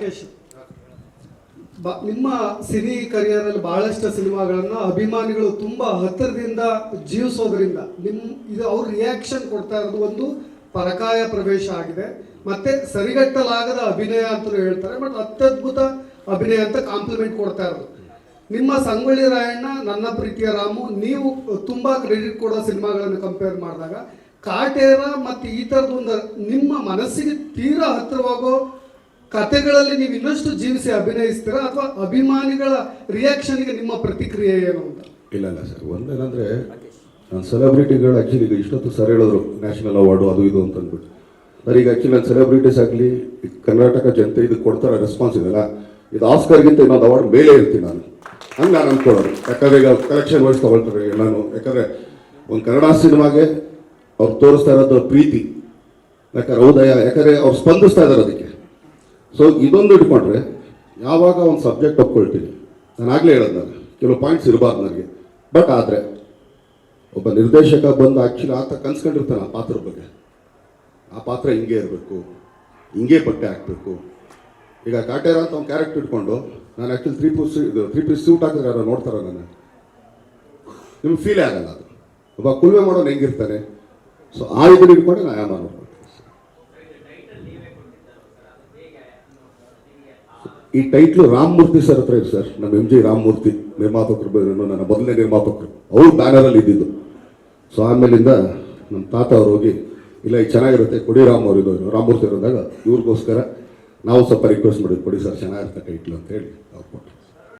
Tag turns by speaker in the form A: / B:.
A: ರಾಕೇಶ್, ಬ, ನಿಮ್ಮ cine career ಅಲ್ಲಿ ಬಹಳಷ್ಟು ಸಿನಿಮಾಗಳನ್ನ ಅಭಿಮಾನಿಗಳು ತುಂಬಾ ಹತ್ತಿರದಿಂದ ಜೀವಿಸೋದ್ರಿಂದ ನಿಮ್, ಇದು ಅವ್ರ ರಿಯಾಕ್ಷನ್ ಕೊಡ್ತಾ ಇರೋದು ಒಂದು ಪರಕಾಯ ಪ್ರವೇಶ ಆಗಿದೆ. ಮತ್ತೆ ಸರಿಗಟ್ಟಲಾಗದ ಅಭಿನಯ ಅಂತ ಹೇಳ್ತಾರೆ, ಬಟ್ ಅತ್ಯದ್ಭುತ ಅಭಿನಯ ಅಂತ ಕಾಂಪ್ಲಿಮೆಂಟ್ ಕೊಡ್ತಾ ಇರೋದು. ನಿಮ್ಮ ಸಂಗೊಳ್ಳಿ ರಾಯಣ್ಣ, ನನ್ನ ಪ್ರೀತಿಯ ರಾಮು, ನೀವು ತುಂಬಾ ಕ್ರೆಡಿಟ್ ಕೊಡೋ ಸಿನಿಮಾಗಳನ್ನು ಕಂಪೇರ್ ಮಾಡಿದಾಗ, ಕಾಟೇರ ಮತ್ತು ಈ ಥರದ್ದು ನಿಮ್ಮ ಮನಸ್ಸಿಗೆ ತೀರಾ ಹತ್ತಿರವಾಗೋ ಕತೆಗಳಲ್ಲಿ ನೀವು ಇನ್ನಷ್ಟು ಜೀವಿಸಿ ಅಭಿನಯಿಸ್ತೀರಾ ಅಥವಾ ಅಭಿಮಾನಿಗಳ ರಿಯಾಕ್ಷನ್ಗೆ ನಿಮ್ಮ ಪ್ರತಿಕ್ರಿಯೆ ಏನು ಅಂತ?
B: ಇಲ್ಲ ಇಲ್ಲ ಸರ್. ಒಂದೇನಂದ್ರೆ, ನಾನು ಸೆಲೆಬ್ರಿಟಿಗಳು ಆ್ಯಕ್ಚುಲಿ ಈಗ ಇಷ್ಟೊತ್ತು ಸರ್ ಹೇಳಿದ್ರು ನ್ಯಾಷನಲ್ ಅವಾರ್ಡು ಅದು ಇದು ಅಂತ ಅಂದ್ಬಿಟ್ಟು. ಸರ್, ಈಗ ಆ್ಯಕ್ಚುಲಿ ನಾನು ಸೆಲೆಬ್ರಿಟೀಸ್ ಆಗಲಿ ಕರ್ನಾಟಕ ಜನತೆ ಇದಕ್ಕೆ ಕೊಡ್ತಾರೆ ರೆಸ್ಪಾನ್ಸ್ ಇದೆಲ್ಲ ಇದು ಆಸ್ಕರ್ಗಿಂತ ಇನ್ನೊಂದು ಅವಾರ್ಡ್ ಮೇಲೆ ಇರ್ತೀನಿ ನಾನು. ಹಂಗೆ ನಾನು ಅಂದ್ಕೊಳ್ಳೋದು ಯಾಕಂದ್ರೆ ಈಗ ಕಲೆಕ್ಷನ್ ವೈಸ್ ತಗೊಳ್ತಾರೆ ನಾನು ಯಾಕಂದ್ರೆ, ಒಂದು ಕನ್ನಡ ಸಿನಿಮಾಗೆ ಅವ್ರು ತೋರಿಸ್ತಾ ಇರೋದು ಪ್ರೀತಿ. ಯಾಕಂದ್ರೆ ಹೌದಯ, ಯಾಕಂದ್ರೆ ಅವ್ರು ಸ್ಪಂದಿಸ್ತಾ ಇದ್ದಾರೆ ಅದಕ್ಕೆ. ಸೊ ಇದೊಂದು ಇಟ್ಕೊಂಡ್ರೆ ಯಾವಾಗ ಒಂದು ಸಬ್ಜೆಕ್ಟ್ ಒಪ್ಕೊಳ್ತೀನಿ. ನಾನು ಆಗಲೇ ಹೇಳೋದು ಕೆಲವು ಪಾಯಿಂಟ್ಸ್ ಇರಬಾರ್ದು ನನಗೆ. ಬಟ್ ಆದರೆ, ಒಬ್ಬ ನಿರ್ದೇಶಕ ಬಂದು ಆ್ಯಕ್ಚುಲಿ ಆತ ಕನ್ಸ್ಕೊಂಡಿರ್ತಾನೆ ಆ ಪಾತ್ರದ ಬಗ್ಗೆ. ಆ ಪಾತ್ರ ಹಿಂಗೆ ಇರಬೇಕು, ಹಿಂಗೆ ಬಟ್ಟೆ ಹಾಕಬೇಕು. ಈಗ ಕಾಟೇರ ಅಂತ ಒಂದು ಕ್ಯಾರೆಕ್ಟರ್ ಇಟ್ಕೊಂಡು, ನಾನು ಆ್ಯಕ್ಚುಲಿ ತ್ರೀ ಪೀಸ್ ಇದು ತ್ರೀ ಪೀಸ್ ಸೂಟ್ ಹಾಕಿದ್ರೆ ಯಾರು ನೋಡ್ತಾರ ನಾನು ನಿಮ್ಗೆ ಫೀಲೇ ಆಗಲ್ಲ ಅದು. ಒಬ್ಬ ಕುಲ್ವೆ ಮಾಡೋನು ಹೆಂಗಿರ್ತಾನೆ? ಸೊ ಆ ಇದನ್ನ ಇಟ್ಕೊಂಡೆ ನಾನು ಆಯಾಮ ನೋಡ್ಕೊಳ್ತೀನಿ ಈ ಟೈಟ್ಲು ರಾಮಮೂರ್ತಿ ಸರ್ ಹತ್ರ ಇದೆ ಸರ್. ನಮ್ಮ ಎಂ ಜಿ ರಾಮಮೂರ್ತಿ ನಿರ್ಮಾಪಕರು ನನ್ನ ಮೊದಲನೇ ನಿರ್ಮಾಪಕರು ಅವ್ರು ಬ್ಯಾನರಲ್ಲಿ ಇದ್ದಿದ್ದು. ಸೊ ಆಮೇಲಿಂದ ನಮ್ಮ ತಾತ ಅವ್ರು ಹೋಗಿ, ಇಲ್ಲ, ಇದು ಚೆನ್ನಾಗಿರುತ್ತೆ, ಕೊಡಿ ರಾಮ್ ಅವರು ಇದು, ರಾಮಮೂರ್ತಿ ಇರೋದಾಗ ಇವ್ರಿಗೋಸ್ಕರ ನಾವು ಸ್ವಲ್ಪ ರಿಕ್ವೆಸ್ಟ್ ಮಾಡಿದ್ವಿ ಕೊಡಿ ಸರ್, ಚೆನ್ನಾಗಿರುತ್ತೆ ಟೈಟ್ಲು ಅಂತ ಹೇಳಿ ಅವ್ರು ಕೊಟ್ಟರು